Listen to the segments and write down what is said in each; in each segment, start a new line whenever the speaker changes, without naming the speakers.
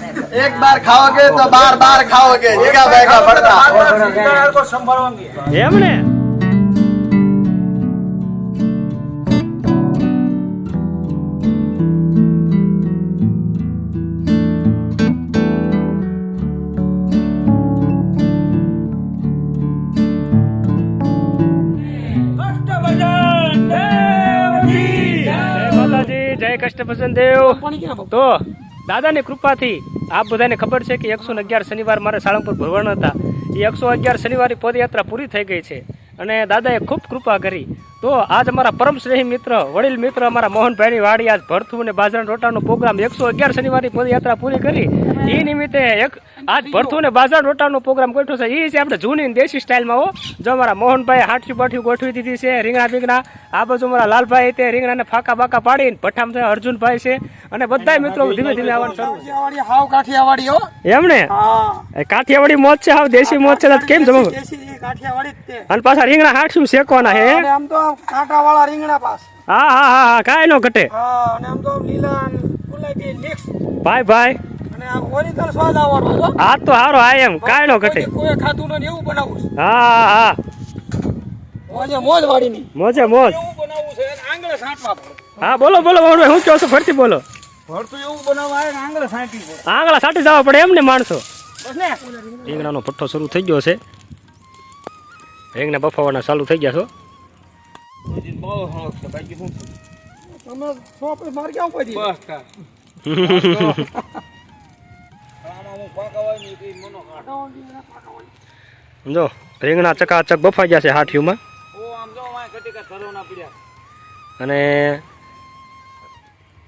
एक बार खाओगे तो बार बार खाओगे जीगा बैगा पड़ता
એમ ને જય માતાજી જય કષ્ટભજન દેવ તો દાદાની કૃપાથી આપ બધાને ખબર છે કે એકસો અગિયાર શનિવાર મારે સાળંગપુર ભરવાના હતા. એ એકસો અગિયાર શનિવારની પદયાત્રા પૂરી થઈ ગઈ છે. અને દાદાએ ખૂબ કૃપા કરી તો આજ અમારા પરમશ્રેહી મિત્ર વડીલ મિત્ર અમારા મોહનભાઈની વાડી આજ ભરથું અને બાજરાના રોટાનો પ્રોગ્રામ એકસો અગિયાર શનિવારની પદયાત્રા પૂરી કરી. એ નિમિત્તે એક આજ ભરથું અને બાજરાના રોટાનો પ્રોગ્રામ ગોઠવ્યો છે. એ છે આપણે જૂની દેશી સ્ટાઇલમાં હો. જો અમારા મોહનભાઈ હાઠી બાઠી ગોઠવી દીધી છે રીંગણા બીંગણા આ બાજુ અમારા લાલભાઈ તે રીંગણાને ફાકા બાકા પાડીને પઠામ થયા અર્જુનભાઈ છે. અને બધા મિત્રો ધીમે ધીમે આવવાનું શરૂ. એમને કાઠિયાવાડી મોજ છે હાવ દેશી મોત છે કેમ જમો? અને પાછા રીંગણા હાઠશું શેકવાના હે?
આમ તો કાંટા વાળા રીંગણા પાસ.
હા હા હા હા કાંઈ નો ઘટે.
હા અને આમ તો લીલા ગુલાબી મિક્સ.
ભાઈ ભાઈ.
અને આ ઓરિજિનલ સ્વાદ આવવાનો હતો
તો હારો આ એમ. કાંઈ નો ઘટે.
કોઈ ખાતું નથી એવું બનાવું
હા હા હા.
મોજે મોજ વાળીની.
મોજે મોજ.
એવું બનાવું છે અને આંગળે સાંટવા પડે.
હા બોલો બોલો બોલો હું કહો છો? ફરતી બોલો.
ભરતું એવું બનાવવા આવે ને આંગળે પડે
આંગળા સાટી જવા પડે એમ ને માણસો?
બસ ને.
રીંગણાનો પઠ્ઠો શરૂ થઈ ગયો છે. રીંગણા બફાવાના ચાલુ થઈ ગયા છો? જો રીંગણા ચકાચક બફાઈ ગયા છે હાઠીઓમાં અને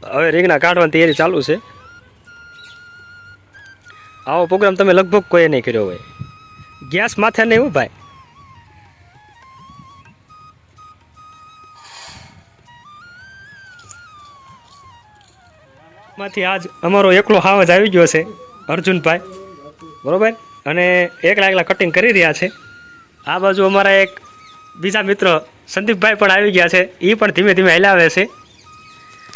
હવે રીંગણા કાઢવાની તૈયારી ચાલુ છે. આવો પ્રોગ્રામ તમે લગભગ કોઈએ નહીં કર્યો હોય. ગેસ માથે નહીં હું ભાઈ માંથી આજ અમારો એકલો હાવજ આવી ગયો છે અર્જુનભાઈ. બરોબર? અને એકલા એકલા કટિંગ કરી રહ્યા છે. આ બાજુ અમારા એક બીજા મિત્ર સંદીપભાઈ પણ આવી ગયા છે. એ પણ ધીમે ધીમે હલાવે છે.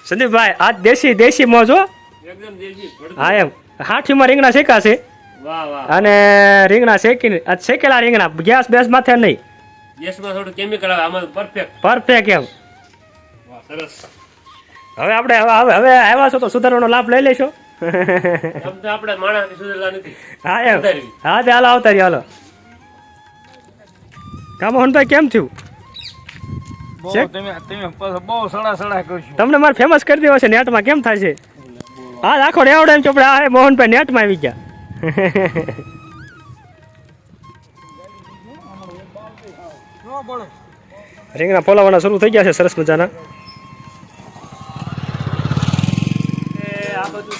સંદીપભાઈ આજ દેશી દેશી મોજો હા. એમ. હાથીમાં રીંગણા શેકાશે અને રીંગણા શેકીને આ શેકેલા રીંગણા ગેસ બેસ માથે નહીં.
ગેસમાં થોડું કેમિકલ આવે આમાં પરફેક્ટ
પરફેક્ટ એમ.
સરસ.
હવે આપણે હવે હવે આવ્યા છો તો સુધારવાનો લાભ લઈ લેશો.
આપણે માણસની સુધરલા નથી.
હા એમ. હા તે હાલો આવતા રહ્યો હાલો. કા મોહનભાઈ કેમ થયું? છે?
તમે તમે બહુ સડા સડા કરશો
તમને મારે ફેમસ કરી દેવો છે નેટમાં કેમ થાય છે? હા આખો રેવડે એમ ચોપડે આ હે મોહનભાઈ નેટમાં આવી ગયા. રીંગણા પોલાવાના શરૂ થઈ ગયા છે સરસ મજાના.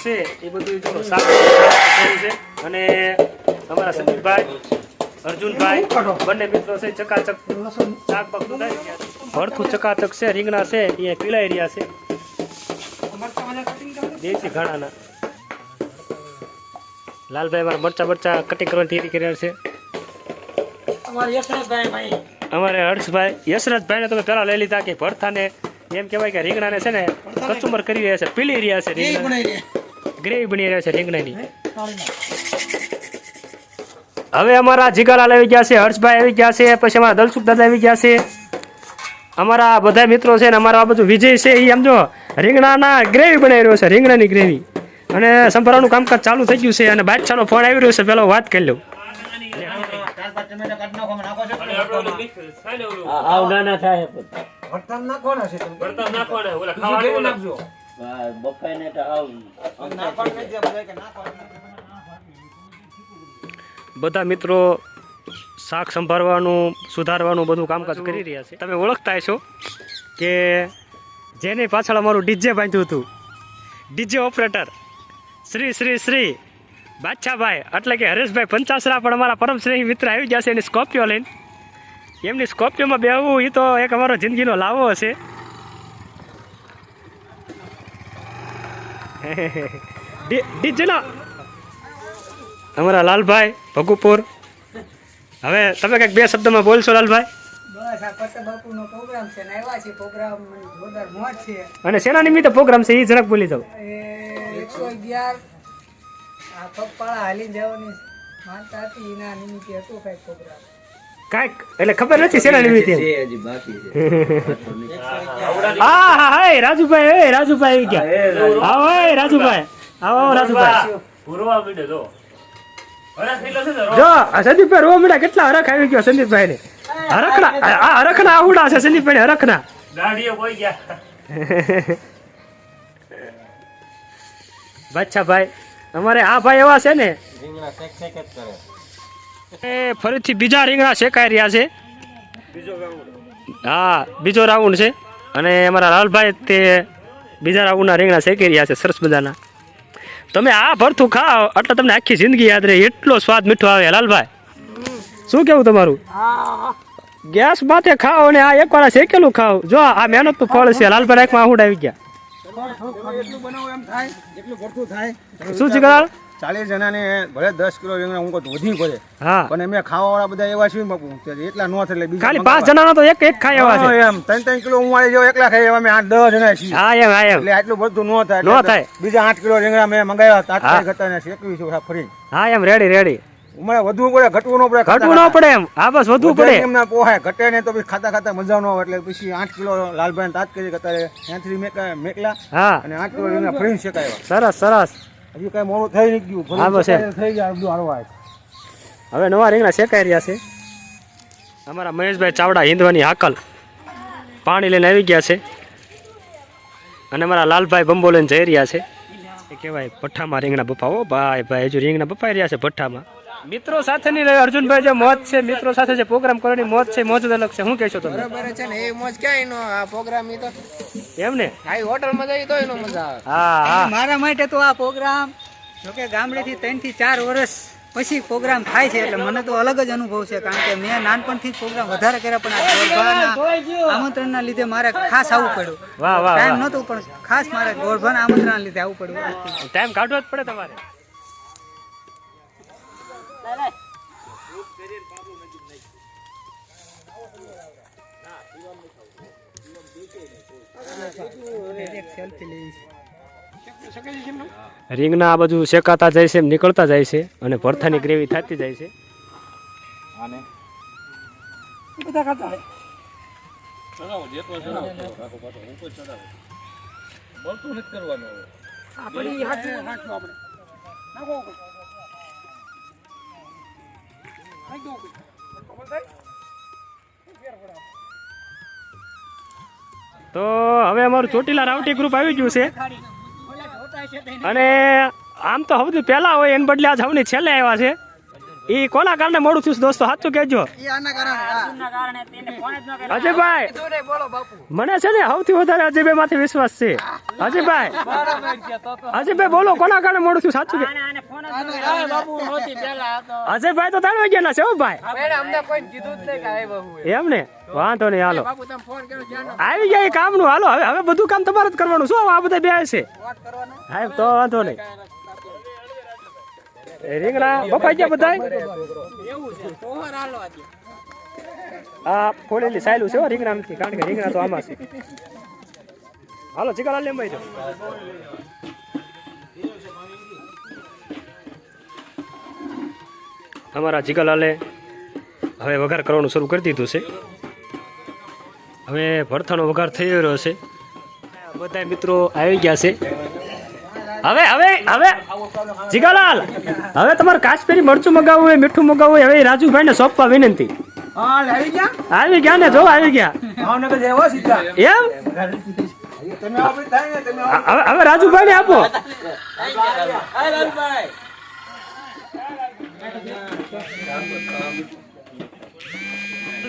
છે એ બધું જો સારું છે. અને અમારા સંદીપભાઈ અર્જુનભાઈ બંને મિત્રો છે ચકાચક શાક ભરથું ચકાચક છે રીંગણા છે એ પીલાઈ રહ્યા છે. દેશી ઘણાના. લાલભાઈ મારા મરચા મરચા કટિંગ કરવાની તૈયારી કરી રહ્યા છે.
અમારે
હર્ષભાઈ યશરથભાઈ ને તમે પહેલા લઈ લીધા કે ભરથાને એમ કહેવાય કે રીંગણાને છે ને કચુંબર કરી રહ્યા છે પીલી રહ્યા છે રીંગણા. ગ્રેવી બની રહ્યા છે રીંગણાની. હવે અમારા જીગાલાલ આવી ગયા છે હર્ષભાઈ આવી ગયા છે પછી અમારા દલસુખ દાદા આવી ગયા છે. અમારા બધા મિત્રો છે ને અમારા આ બધું વિજય છે એ સમજો રીંગણાના ગ્રેવી બનાવી રહ્યો છે રીંગણાની ગ્રેવી અને સંભાળવાનું કામકાજ ચાલુ થઈ ગયું છે અને બાદશાહનો ફોન આવી રહ્યો છે પેલો વાત કરી લઉં.
આવ ના થાય.
નાખવાના છે
નાખવાના ઓલા ખાવાનું
નાખજો?
બફાઈને તો
બધા
મિત્રો શાક સંભાળવાનું સુધારવાનું બધું કામકાજ કરી રહ્યા છે. તમે ઓળખતા હશો કે જેની પાછળ અમારું ડીજે બાંધ્યું હતું. DJ operator. શ્રી શ્રી શ્રી. બાદશાહભાઈ એટલે કે હરેશભાઈ પંચાસરા પણ અમારા પરમશ્રેહી મિત્ર આવી ગયા છે એની સ્કોર્પિયો લઈને. એમની સ્કોર્પિયોમાં બેહવું એ તો એક અમારો જિંદગીનો લાવો હશે. ડી- ડીજેના અમારા લાલભાઈ ભગુપુર. હવે તમે કંઈક બે શબ્દમાં બોલશો લાલભાઈ? અને શેના નિમિત્તે પ્રોગ્રામ છે? એ જરાક બોલી
આ પગપાળા હાલી જવાની માનતા હતી એના નિમિત્તે હતું કઈ પ્રોગ્રામ
કાંઈક એટલે ખબર નથી શેના નિમિત્તે. હા હા હા. એ રાજુભાઈ એ રાજુભાઈ આવી ગયા. આવો એ રાજુભાઈ. આવો આવો રાજુભાઈ.
પૂરવા મીડે જો.
જો સંદીપભાઈ રોવા મળ્યા કેટલા હરખ આવી ગયો સંદીપભાઈ ને હરખના આ હરખના આવડા છે સંદીપભાઈ હરખના. બાદશાહ ભાઈ અમારે આ ભાઈ એવા છે ને એ ફરીથી બીજા રીંગણા શેકાઈ રહ્યા છે. હા બીજો રાઉન્ડ છે. અને અમારા લાલભાઈ તે બીજા રાઉન્ડના રીંગણા શેકી રહ્યા છે સરસ મજાના. તમે આ ભરથું ખાઓ એટલે તમને આખી જિંદગી યાદ રહે એટલો સ્વાદ મીઠો આવે લાલભાઈ. શું કેવું તમારું? ગેસ માથે ખાઓ અને આ એક વાર શેકેલું ખાઓ. જો આ મહેનતનું ફળ છે. લાલભાઈ રાખમાં આહુડ આવી ગયા. શું છે
ચાલીસ જણાને ભલે દસ કિલો રીંગણા હું કહું વધી પડે
હા.
પણ અમે ખાવા વાળા બધા એવા શું બાપુ. એટલા નો એટલે બીજા
ખાલી પાંચ જણાનો તો એક એક ખાય એવા છે.
એમ. ત્રણ ત્રણ કિલો હું વાળી જેવો એકલા ખાઈ એવા અમે આઠ દસ જણા છીએ.
હા એમ હા એમ.
એટલે આટલું બધું નો થાય.
નો થાય.
બીજા આઠ કિલો રીંગણા મેં મંગાવ્યા.
હા.
તાત્કાલિક ઘટા ને શેકવી છે ફરી
હા એમ રેડી રેડી
અમારે વધવું પડે ઘટવું ન પડે
ઘટવું ન પડે એમ. હા બસ વધવું પડે.
એમના પોહાય. ઘટે ને તો પછી ખાતા ખાતા મજા ન આવે. એટલે પછી આઠ કિલો લાલભાઈ તાત્કાલિક અત્યારે ત્યાંથી મેકા મેકલા
હા.
અને આઠ કિલો ફરી શેકાયા.
સરસ સરસ.
હજી કઈ મોડું થઈ નહીં ગયું.
હા, બસ
થઈ ગયા બધું હળવાય
હવે નવા રીંગણા શેકાઈ રહ્યા છે. અમારા મહેશભાઈ ચાવડા હિંદવાની હાકલ. પાણી લઈને આવી ગયા છે. અને અમારા લાલભાઈ બંબો લઈને જઈ રહ્યા છે. એ કહેવાય ભઠ્ઠામાં રીંગણા બપાવો ભાઈ ભાઈ હજુ રીંગણા બપાઈ રહ્યા છે ભઠ્ઠામાં. મિત્રો સાથેની રહે અર્જુનભાઈ જે મોજ છે મિત્રો સાથે જે પ્રોગ્રામ કરવાની મોજ છે મોજ જ અલગ છે. શું કહેશો તમે?
બરાબર છે ને એ મોજ ક્યાંય નો આ પ્રોગ્રામ એ તો
એમ ને
આ હોટલમાં જઈ તો એનો મજા આવે.
હા હા.
મારા માટે તો આ પ્રોગ્રામ જોકે ગામડેથી ત્રણથી ચાર વર્ષ પછી પ્રોગ્રામ થાય છે એટલે મને તો અલગ જ અનુભવ છે કારણ કે મેં નાનપણથી જ પ્રોગ્રામ વધારે કર્યા પણ આમંત્રણ ના આમંત્રણના લીધે મારે ખાસ આવવું પડ્યું.
વાહ વાહ
ટાઈમ નહોતું પણ ખાસ મારે ગોરભાના આમંત્રણના લીધે આવવું પડ્યું.
ટાઈમ કાઢવો જ પડે તમારે.
લેવી
આ બાજુ શેકાતા જાય છે, એમ નીકળતા જાય છે અને ભરથાની ગ્રેવી થતી જાય છે. તો હવે અમારું ચોટીલા રાવટી ગ્રુપ આવી ગયું છે. અને આમ તો સૌથી પહેલા હોય એને બદલે આજ સૌની છેલ્લે આવ્યા છે. એ કોના કારણે મોડું થયું દોસ્તો? સાચું કહેજો. અજયભાઈ! મને છે ને સૌથી વધારે અજયભાઈ! માંથી વિશ્વાસ છે અજયભાઈ અજયભાઈ બોલો કોના કારણે મોડું થયું સાચું કે? અજયભાઈ તો ત્રણ વાગ્યાના છે ભાઈ. એમ. ને? વાંધો નહીં હાલો.
બાપુ તમે ફોન કર્યો જાણો
આવી ગયા એ કામનું હાલો. હવે હવે બધું કામ તમારે જ કરવાનું. શું આ બધા બે છે સાહેબ તો વાંધો નહીં. રીંગણા. બફાઈ ગયા બધા આ ફોડેલી સાયલું છે રીંગણા નથી કારણ કે રીંગણા તો આમાં છે. હાલો ચિકન લેમ્બાઈ ભાઈ અમારા જીગલાલે હવે વઘાર કરવાનું શરૂ કરી દીધું છે. હવે ભરથાનો વઘાર થઈ રહ્યો છે. બધા મિત્રો આવી ગયા છે. હવે હવે હવે. જીગાલાલ હવે તમારે કાશ્મીરી મરચું મગાવવું હોય મીઠું મગાવવું હોય હવે રાજુભાઈ ને સોંપવા વિનંતી.
આવી ગયા?
ને જો આવી ગયા. એમ? હવે રાજુભાઈ ને આપો.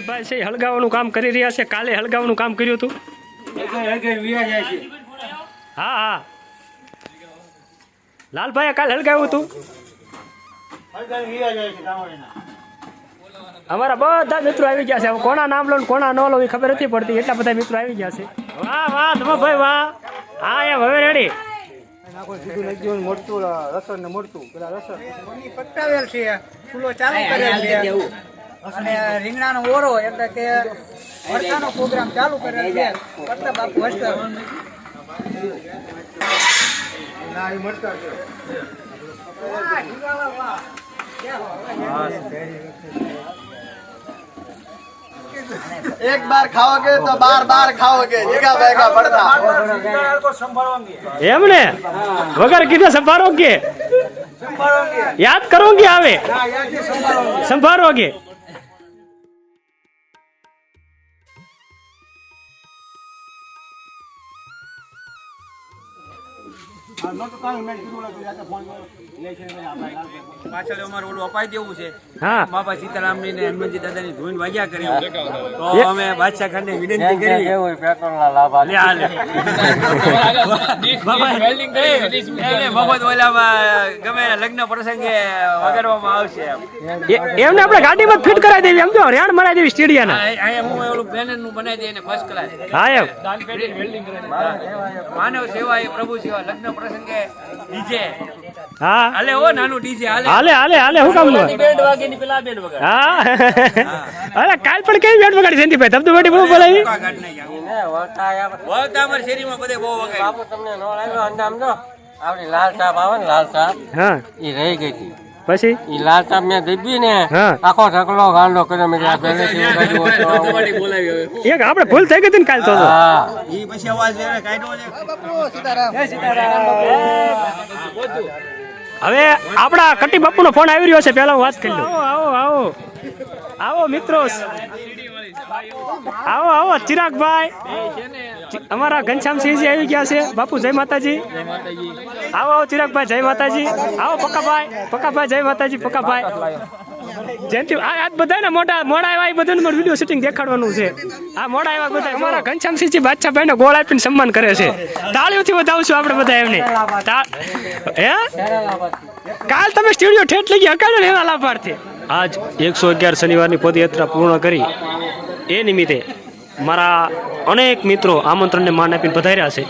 ભાઈ છે હળગાવાનું કામ કરી રહ્યા છે. કાલે હળગાવાનું કામ કર્યું હતું. હા હા. લાલભાઈએ કાલ હલગાવ્યું હતું. અમારા બધા મિત્રો આવી ગયા છે. હવે કોના નામ લો કોના ન લો એ ખબર નથી પડતી. એટલા બધા મિત્રો આવી ગયા છે. વાહ વાહ તમે ભાઈ વાહ. હા એમ હવે રેડી
રીંગણાનો ઓરો એટલે કે વરસાદનો પ્રોગ્રામ ચાલુ કરેલ છે.
ના એ મટકા છે
એક બાર ખાઓગે તો બાર બાર ખાઓગે. જીગા ભેગા પડતા.
એમ ને વગર કીધે સંભાળો કે? યાદ કરો કે આવે? સંભાળો કે?
પાછળ અમારે ઓલું અપાઈ દેવું છે.
હા.
સીતારામની ને હનુમાનજી દાદાની ધૂન વાગ્યા કરી. તો અમે બાદશાહ ખાનને વિનંતી કરી. લે આ લે. બાબા, એ, ઓલામાં ગમે લગ્ન પ્રસંગે વગાડવામાં આવશે
એમને આપણે ગાડીમાં ફિટ કરાવી દેવી. એમ તો રેણ મરાઈ દેવી સ્ટેડિયાના.
અહીંયા હું ઓલું બેનરનું બનાવી દઈએ ફર્સ્ટ ક્લાસ
હા એમ.
માનવ સેવા એ પ્રભુ સેવા લગ્ન પ્રસંગે ડીજે.
હા?
હાલે ઓ નાનું ડીજે હાલે.
હાલે હાલે હાલે હું કામ
બેન્ડ વાગે ની પેલા બેન્ડ વગાડ.
હા? અરે કાલ પણ કઈ બેન્ડ વગાડી જયંતિભાઈ ધબધબાટી બહુ બોલાવી.
ભૂકા કાઢી નાખ્યા. વળતા અમારા શેરીમાં બધે બહુ વગાડ્યું.
તમને નો લાગ્યો અંદામ જો. આપણી લાલ સાપ આવે ને લાલ સાહેબ
હા.
એ રહી ગઈ હતી.
પછી?
એ લાલતા મેં દીધી ને આખો ઢગલો ગાંડો કર્યો મેં આ
હવે.
એક આપણે ભૂલ થઈ ગઈ હતી ને કાલ તો
ઈ પછી અવાજ એને કાઢ્યો છે.
હવે આપણા કટી બાપુ નો ફોન આવી રહ્યો છે પેલા હું વાત કરી લઉં. આવો આવો આવો. મિત્રો. આવો આવો ચિરાગભાઈ. અમારા ઘનશ્યામસિંહજી આવી ગયા છે. બાપુ, જય માતાજી. આવો આવો, ચિરાગભાઈ, જય માતાજી. આવો, પક્કાભાઈ પક્કાભાઈ, જય માતાજી, પક્કાભાઈ. આ આજ બધા ને મોડા આવ્યા બધાને મારું વીડિયો શૂટિંગ દેખાડવાનું છે. આ મોડા આવ્યા બધા, અમારા ઘનશ્યામસિંહજી બાદશાહભાઈ ને ગોળ આપીને સન્માન કરે છે. તાળીઓથી વધાવશું આપણે બધા એમને. હે? કાલ તમે સ્ટુડિયો ઠેઠ લઈ ગયા હકાડો ને એના લાભાર્થી. આજ એકસો અગિયાર શનિવારની પદયાત્રા પૂર્ણ કરી. એ નિમિત્તે મારા અનેક મિત્રો આમંત્રણને માન આપીને પધાર્યા છે.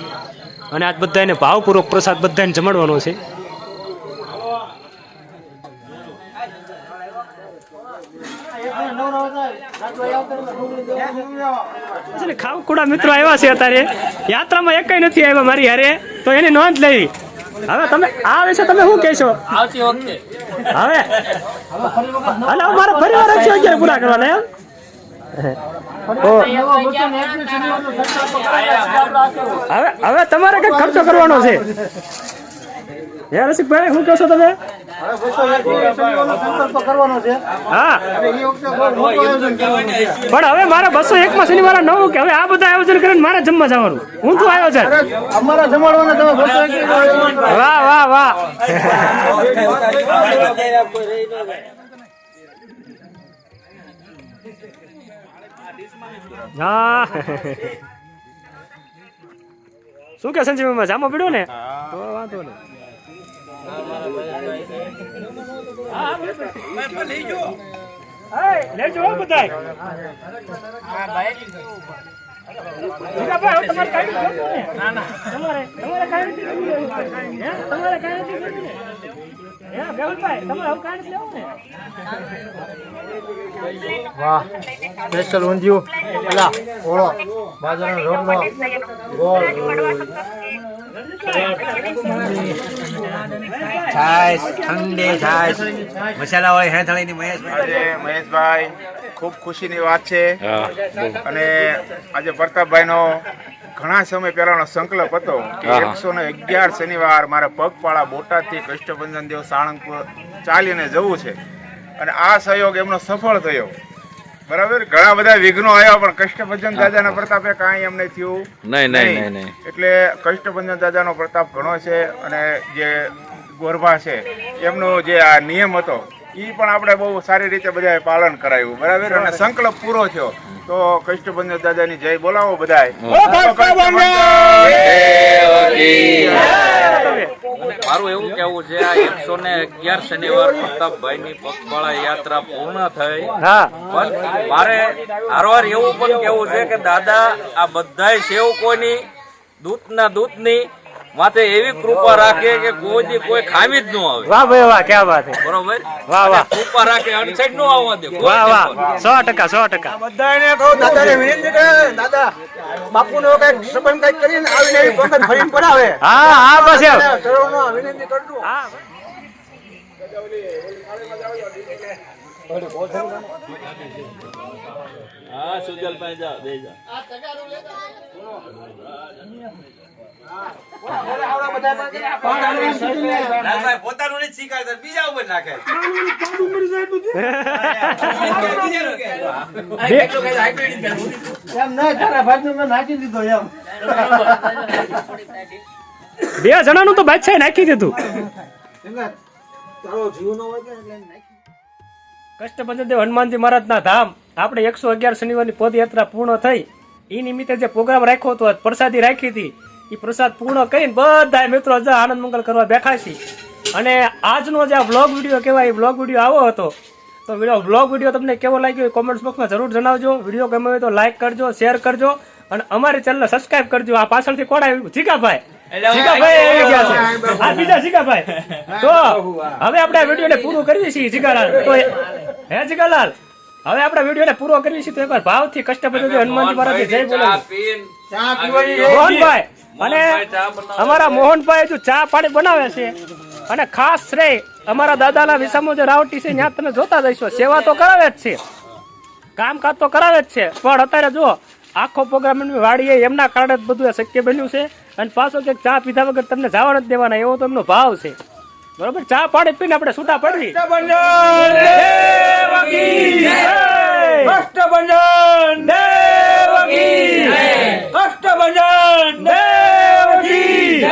અને આજ બધાને ભાવપૂર્વક પ્રસાદ બધાને જમાડવાનો છે. ખાવકુડા મિત્રો આવ્યા છે અત્યારે. યાત્રામાં એકય નથી આવ્યા મારી હારે. તો એની નોંધ લેવી હવે તમે આ વિશે તમે શું કહેશો?
આવતી વખતે.
હવે? અને હવે મારા પરિવાર એકસો અગિયાર પૂરા કરવાના એમ. હવે તમારે કઈ ખર્ચો કરવાનો છે. હે રસિકભાઈ, શું કહો તમે? હા. પણ હવે મારે બસો એક માં શનિવાર નવું કે હવે આ બધા આયોજન કરીને મારે જમવા જવાનું. હું તો આયોજન?
અમારા
વાહ વાહ વાહ. હા. શું કે સંજીવમાં જામો પીડ્યો ને? તો વાંધો લેજો તમારે ને? તમારે તમારે કાંઈ? તમારે કાંઈ
વાહ સ્પેશિયલ ઊંધિયું. પેલા ઓળો. બાજરાનો રોટલો. ગોળ.
છાશ ઠંડી છાશ મસાલા હોય હેથળીની મહેશભાઈ
આજે મહેશભાઈ ખૂબ ખુશીની વાત છે. અને આજે પ્રતાપભાઈનો ઘણા સમય પહેલાનો સંકલ્પ હતો કે એકસો ને અગિયાર શનિવાર મારે પગપાળા બોટાદથી કષ્ટભંજન દેવ સાળંગપુર ચાલીને જવું છે. અને આ સહયોગ એમનો સફળ થયો. બરાબર? ઘણા બધા વિઘ્નો આવ્યા પણ કષ્ટભંજન દાદાના પ્રતાપે કાંઈ એમને થયું.
નહીં. નહીં નહીં.
એટલે કષ્ટભંજન દાદાનો પ્રતાપ ઘણો છે અને જે ગોરભા છે એમનો જે આ નિયમ હતો એ પણ આપણે બહુ સારી રીતે બધાએ પાલન કરાયું. બરાબર? અને સંકલ્પ પૂરો થયો. તો કષ્ટભંજન દાદાની જય. બોલાવો બધાએ.
મારું એવું કેવું છે આ એકસો ને અગિયાર શનિવાર પ્રતાપભાઈ ની પગપાળા યાત્રા પૂર્ણ થઈ.
હા.
પણ મારે હારવાર એવું પણ કેવું છે કે દાદા આ બધાય સેવકોની દૂતના દૂતની માથે એવી કૃપા રાખે કે કોઈ કોઈ ખામી જ ન આવે.
વાહ ભાઈ વાહ ક્યાં વાત છે
બરોબર?
વાહ, વાહ.
કૃપા રાખે અનસાઈડ ન આવવા દે.
વાહ વાહ. સો ટકા સો ટકા.
બધાને કહો દાદાને વિનંતી કરે દાદા બાપુનો કંઈક સંબંધ કંઈક કરીને આવીને એવી પગજ ભરીને પડાવે.
હા હા બસ એમ.
ચરોનો વિનંતી કરજો.
હા.
હા સુજલભાઈ જાઓ બે જાઓ.
પોતાનું નથી સ્વીકારતા બીજા ઉપર નાખે.
એમ નહીં તારા ભાઈ મેં નાખી દીધો એમ.
બે જણાનું તો બાદશાહ નાખી દીધું.
તારો જીવ
હનુમાનજી મહારાજ મહારાજના ધામ. આપણે એકસો અગિયાર શનિવારની પદયાત્રા પૂર્ણ થઈ. એ નિમિત્તે જે પ્રોગ્રામ રાખ્યો હતો પ્રસાદી રાખી હતી એ પ્રસાદ પૂર્ણ કરીને બધા મિત્રો જ આનંદ મંગલ કરવા બેઠા છે. અને આજનો જે આ બ્લોગ વીડિયો કહેવાય એ બ્લોગ વીડિયો આવો હતો. તો વીડિયો બ્લોગ વીડિયો તમને કેવો લાગ્યો એ કોમેન્ટ બોક્સમાં જરૂર જણાવજો. વીડિયો ગમે હોય તો લાઇક કરજો શેર કરજો અને અમારી ચેનલને સબસ્ક્રાઇબ કરજો. આ પાછળથી કોણ આવ્યું? જીગાભાઈ. જીગાભાઈ આવી ગયા છે. આ બીજા જીગાભાઈ. તો હવે આપણે આ વિડીયોને પૂરું કરીએ છીએ જીગાલાલ. તો હે જીગાલાલ? હવે આપણે વિડીયોને પૂરો કરીએ છીએ તો એકવાર ભાવથી કષ્ટપતિ હનુમાનજી મહારાજ જય બોલો
પીન
ચા પીવાની
મોહનભાઈ અને અમારા મોહનભાઈ જો ચા પાણી બનાવે છે. અને ખાસ શ્રેય અમારા દાદાના વિસામો જે રાવટી છે ત્યાં તમે જોતા જઈશો સેવા તો કરાવે જ છે. કામકાજ તો કરાવે જ છે. પણ અત્યારે જો આખો પ્રોગ્રામ એમની વાડીએ એમના કારણે જ બધું શક્ય બન્યું છે. અને પાછો કે ચા પીધા વગર તમને જવા નથી દેવાના એવો તો એમનો ભાવ છે. બરોબર? ચા પાણી પીને આપણે છૂટા પડી
અષ્ટભંજન
દેવકી અષ્ટભંજન દેવકી